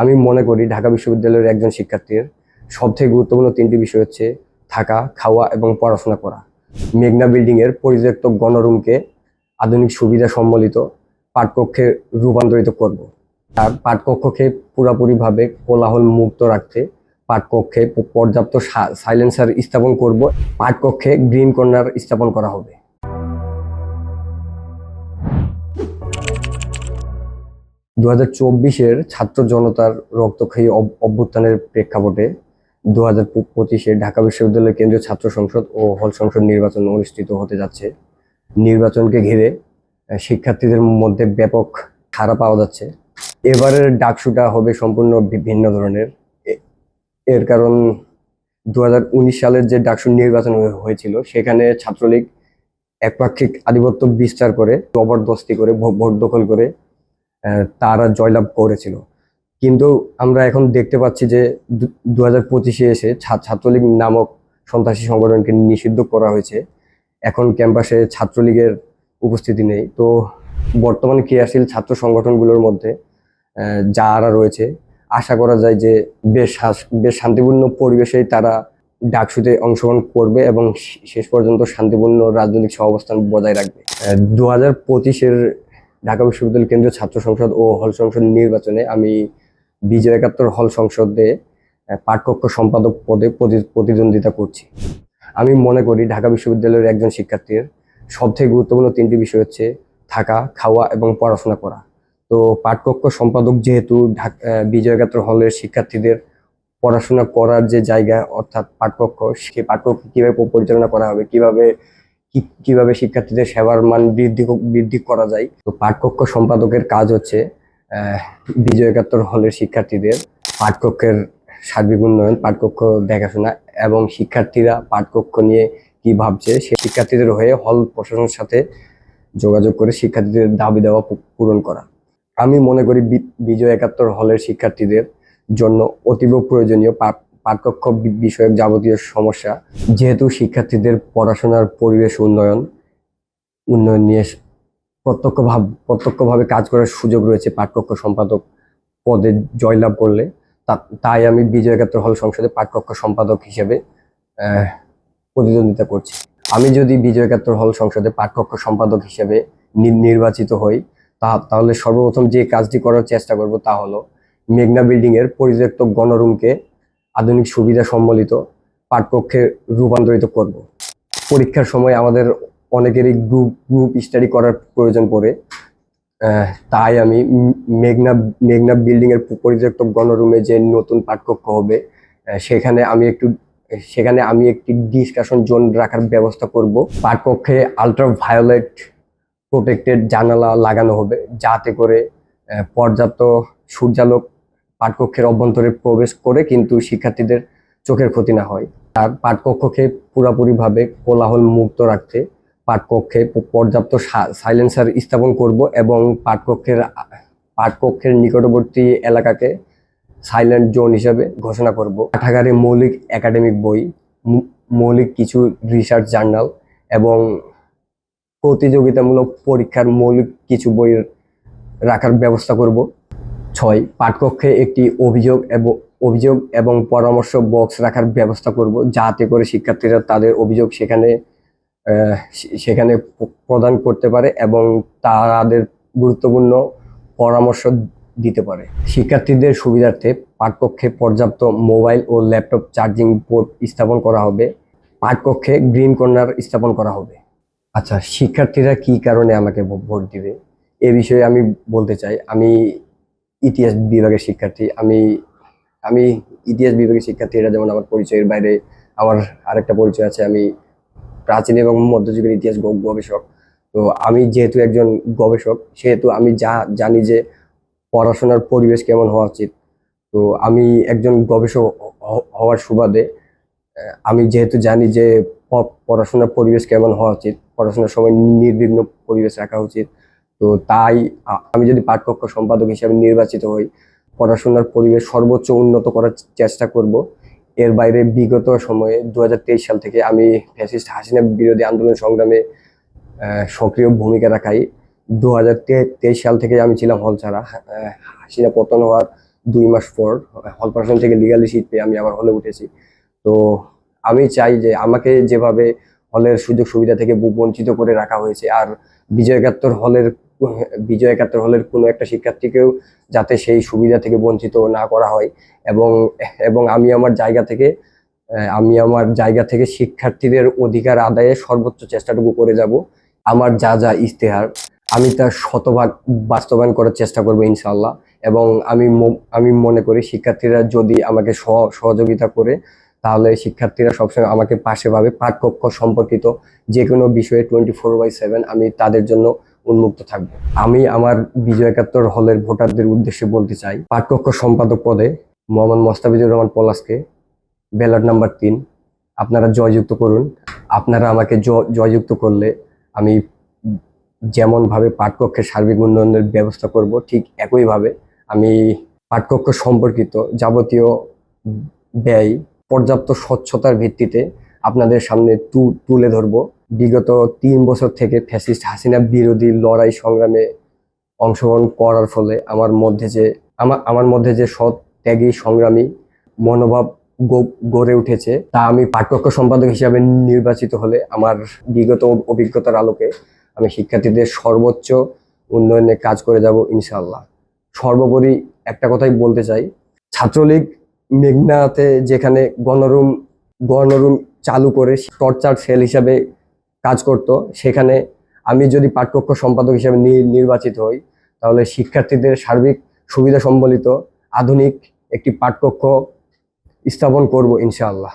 আমি মনে করি ঢাকা বিশ্ববিদ্যালয়ের একজন শিক্ষার্থীর সবথেকে গুরুত্বপূর্ণ তিনটি বিষয় হচ্ছে থাকা, খাওয়া এবং পড়াশোনা করা। মেঘনা বিল্ডিং এর পরিত্যক্ত গণরুমকে আধুনিক সুবিধা সম্বলিত পাঠকক্ষে রূপান্তরিত করব। আর পাঠকক্ষকে পুরোপুরিভাবে কোলাহল মুক্ত রাখতে পাঠকক্ষে পর্যাপ্ত সাইলেন্সার স্থাপন করব। পাঠকক্ষে গ্রিন কর্নার স্থাপন করা হবে। দু হাজার চব্বিশের ছাত্র জনতার রক্তক্ষয়ী অভ্যুত্থানের প্রেক্ষাপটে দু হাজার পঁচিশে ঢাকা বিশ্ববিদ্যালয় কেন্দ্রীয় ছাত্র সংসদ ও হল সংসদ নির্বাচন অনুষ্ঠিত হতে যাচ্ছে। নির্বাচনকে ঘিরে শিক্ষার্থীদের মধ্যে ব্যাপক সাড়া পাওয়া যাচ্ছে। এবারের ডাকসুটা হবে সম্পূর্ণ ভিন্ন ধরনের। এর কারণ দু হাজার উনিশ সালের যে ডাকসু নির্বাচন হয়ে- হয়েছিল, সেখানে ছাত্রলীগ একপাক্ষিক আধিপত্য বিস্তার করে, জবরদস্তি করে ভোট দখল করে তারা জয়লাভ করেছিল। কিন্তু আমরা এখন দেখতে পাচ্ছি যে দু হাজার পঁচিশে এসে ছাত্রলীগ নামক সন্ত্রাসী সংগঠনকে নিষিদ্ধ করা হয়েছে। এখন ক্যাম্পাসে ছাত্রলীগের উপস্থিতি নেই। তো বর্তমানে ক্রিয়াশীল ছাত্র সংগঠনগুলোর মধ্যে যারা রয়েছে, আশা করা যায় যে বেশ বেশ শান্তিপূর্ণ পরিবেশেই তারা ডাকসুতে অংশগ্রহণ করবে এবং শেষ পর্যন্ত শান্তিপূর্ণ রাজনৈতিক সহাবস্থান বজায় রাখবে। দু হাজার পঁচিশের ঢাকা বিশ্ববিদ্যালয় কেন্দ্রীয় ছাত্র সংসদ ও হল সংসদ নির্বাচনে আমি বিজয় একাত্তর হল সংসদে পাঠকক্ষ সম্পাদক পদে প্রতি- প্রতিদ্বন্দ্বিতা করছি। আমি মনে করি ঢাকা বিশ্ববিদ্যালয়ের একজন শিক্ষার্থীর সবথেকে গুরুত্বপূর্ণ তিনটি বিষয় হচ্ছে থাকা, খাওয়া এবং পড়াশোনা করা। তো পাঠকক্ষ সম্পাদক যেহেতু বিজয় একাত্তর হলের শিক্ষার্থীদের পড়াশোনা করার যে জায়গা অর্থাৎ পাঠকক্ষ সেই পাঠকক্ষ কীভাবে পরিচালনা করা হবে, কীভাবে কীভাবে শিক্ষার্থীদের সেবার মান বৃদ্ধি বৃদ্ধি করা যায়। তো পাঠকক্ষ সম্পাদকের কাজ হচ্ছে বিজয় একাত্তর হলের শিক্ষার্থীদের পাঠকক্ষের সার্বিক উন্নয়ন, পাঠকক্ষ দেখাশোনা এবং শিক্ষার্থীরা পাঠকক্ষ নিয়ে কি ভাবছে, সে শিক্ষার্থীদের হয়ে হল প্রশাসনের সাথে যোগাযোগ করে শিক্ষার্থীদের দাবি দেওয়া পূরণ করা। আমি মনে করি বিজয় একাত্তর হলের শিক্ষার্থীদের জন্য অতীব প্রয়োজনীয় পাঠকক্ষ বিষয়ক যাবতীয় সমস্যা। যেহেতু শিক্ষার্থীদের পড়াশোনার পরিবেশ উন্নয়ন উন্নয়ন নিয়ে প্রত্যক্ষ ভাব প্রত্যক্ষভাবে কাজ করার সুযোগ রয়েছে পাঠকক্ষ সম্পাদক পদে জয়লাভ করলে। তাই আমি বিজয় একাত্তর হল সংসদে পাঠকক্ষ সম্পাদক হিসেবে প্রতিদ্বন্দ্বিতা করছি। আমি যদি বিজয় একাত্তর হল সংসদে পাঠকক্ষ সম্পাদক হিসেবে নির্বাচিত হই, তা তাহলে সর্বপ্রথম যে কাজটি করার চেষ্টা করব তা হলো মেঘনা বিল্ডিং এর পরিত্যক্ত গণরুমকে আধুনিক সুবিধা সম্বলিত পাঠকক্ষে রূপান্তরিত করব। পরীক্ষার সময় আমাদের অনেকেরই গ্রুপ গ্রুপ স্টাডি করার প্রয়োজন পড়ে। তাই আমি মেঘনা মেঘনা বিল্ডিং এর পরিত্যক্ত গণরুমে যে নতুন পাঠকক্ষ হবে সেখানে আমি একটু, সেখানে আমি একটি ডিসকাশন জোন রাখার ব্যবস্থা করব। পাঠকক্ষে আলট্রা ভায়োলেট প্রোটেক্টেড জানালা লাগানো হবে, যাতে করে পর্যাপ্ত সূর্যালোক পাঠকক্ষের অভ্যন্তরে প্রবেশ করে কিন্তু শিক্ষার্থীদের চোখের ক্ষতি না হয়। আর পাঠকক্ষকে পুরোপুরিভাবে কোলাহল মুক্ত রাখতে পাঠকক্ষে পর্যাপ্ত সাইলেন্সার স্থাপন করব এবং পাঠকক্ষের পাঠকক্ষের নিকটবর্তী এলাকাকে সাইলেন্ট জোন হিসাবে ঘোষণা করব। পাঠাগারে মৌলিক একাডেমিক বই মৌলিক কিছু রিসার্চ জার্নাল এবং প্রতিযোগিতামূলক পরীক্ষার মৌলিক কিছু বই রাখার ব্যবস্থা করব। ছয়, পাঠকক্ষে একটি অভিযোগ এবং অভিযোগ এবং পরামর্শ বক্স রাখার ব্যবস্থা করব যাতে করে শিক্ষার্থীরা তাদের অভিযোগ সেখানে সেখানে প্রদান করতে পারে এবং তাদের গুরুত্বপূর্ণ পরামর্শ দিতে পারে। শিক্ষার্থীদের সুবিধার্থে পাঠকক্ষে পর্যাপ্ত মোবাইল ও ল্যাপটপ চার্জিং পোর্ট স্থাপন করা হবে, পাঠকক্ষে গ্রিন কর্নার স্থাপন করা হবে। আচ্ছা শিক্ষার্থীরা কি কারণে আমাকে ভোট দিবে? এ বিষয়ে আমি বলতে চাই। আমি ইতিহাস বিভাগের শিক্ষার্থী। আমি আমি ইতিহাস বিভাগের শিক্ষার্থী এটা যেমন আমার পরিচয়ের বাইরে আমার আরেকটা পরিচয় আছে, আমি প্রাচীন এবং মধ্যযুগের ইতিহাস গবেষক। তো আমি যেহেতু একজন গবেষক, সেহেতু আমি যা জানি যে পড়াশোনার পরিবেশ কেমন হওয়া উচিত। তো আমি একজন গবেষক হওয়ার সুবাদে আমি যেহেতু জানি যে পড়াশোনার পরিবেশ কেমন হওয়া উচিত, পড়াশোনার সময় নির্বিঘ্ন পরিবেশ রাখা উচিত তো তাই আমি যদি পাঠকক্ষ সম্পাদক হিসেবে নির্বাচিত হই, পড়াশোনার পরিবেশ সর্বোচ্চ উন্নত করার চেষ্টা করব। এর বাইরে বিগত সময়ে দু হাজার তেইশ সাল থেকে আমি ফ্যাসিস্ট হাসিনা বিরোধী আন্দোলন সংগ্রামে সক্রিয় ভূমিকা রাখাই। দু হাজার তেইশ সাল থেকে আমি ছিলাম হল ছাড়া। হাসিনা পতন হওয়ার দুই মাস পর, হল প্রশাসন থেকে লিগালি সিট পেয়ে আমি আবার হলে উঠেছি। তো আমি চাই যে আমাকে যেভাবে হলের সুযোগ সুবিধা থেকে বঞ্চিত করে রাখা হয়েছে, আর বিজয় হলের বিজয় একাত্তর হলের কোনো একটা শিক্ষার্থীকেও যাতে সেই সুবিধা থেকে বঞ্চিত না করা হয়। এবং এবং আমি আমার জায়গা থেকে আমি আমার জায়গা থেকে শিক্ষার্থীদের অধিকার আদায়ে সর্বোচ্চ চেষ্টাটুকু করে যাব। আমার যা যা ইশতেহার, আমি তা শতভাগ বাস্তবায়ন করার চেষ্টা করব ইনশাল্লাহ এবং আমি আমি মনে করি শিক্ষার্থীরা যদি আমাকে সহ- সহযোগিতা করে, তাহলে শিক্ষার্থীরা সবসময় আমাকে পাশে পাবে। পাঠকক্ষ সম্পর্কিত যে কোনো বিষয়ে টোয়েন্টি ফোর বাই সেভেন আমি তাদের জন্য উন্মুক্ত থাকব। আমি আমার বিজয় একাত্তর হলের ভোটারদের উদ্দেশ্যে বলতে চাই, পাঠকক্ষ সম্পাদক পদে মোহাম্মদ মোস্তাফিজুর রহমান পলাশকে ব্যালট নাম্বার তিন। আপনারা জয়যুক্ত করুন। আপনারা আমাকে জয়যুক্ত করলে আমি যেমনভাবে পাঠকক্ষের সার্বিক উন্নয়নের ব্যবস্থা করব, ঠিক একইভাবে আমি পাঠকক্ষ সম্পর্কিত যাবতীয় ব্যয়, পর্যাপ্ত স্বচ্ছতার ভিত্তিতে আপনাদের সামনে তু, তুলে ধরব। বিগত তিন বছর থেকে ফ্যাসিস্ট হাসিনা বিরোধী লড়াই সংগ্রামে অংশগ্রহণ করার ফলে আমার মধ্যে যে আমার আমার মধ্যে যে সৎ ত্যাগী সংগ্রামী মনোভাব গড়ে উঠেছে, তা আমি পাঠ্যক্ষ সম্পাদক হিসাবে নির্বাচিত হলে আমার বিগত অভিজ্ঞতার আলোকে আমি শিক্ষার্থীদের সর্বোচ্চ উন্নয়নে কাজ করে যাব ইনশাল্লাহ সর্বোপরি একটা কথাই বলতে চাই, ছাত্রলীগ মেঘনাতে যেখানে গণরুম গণরুম চালু করে টর্চার সেল হিসাবে কাজ করত। সেখানে আমি যদি পাঠ্যক্ষ সম্পাদক হিসাবে নির্বাচিত হই, তাহলে শিক্ষার্থীদের সার্বিক সুবিধা সম্বলিত আধুনিক একটি পাঠ্যক্ষ স্থাপন করব ইনশাআল্লাহ।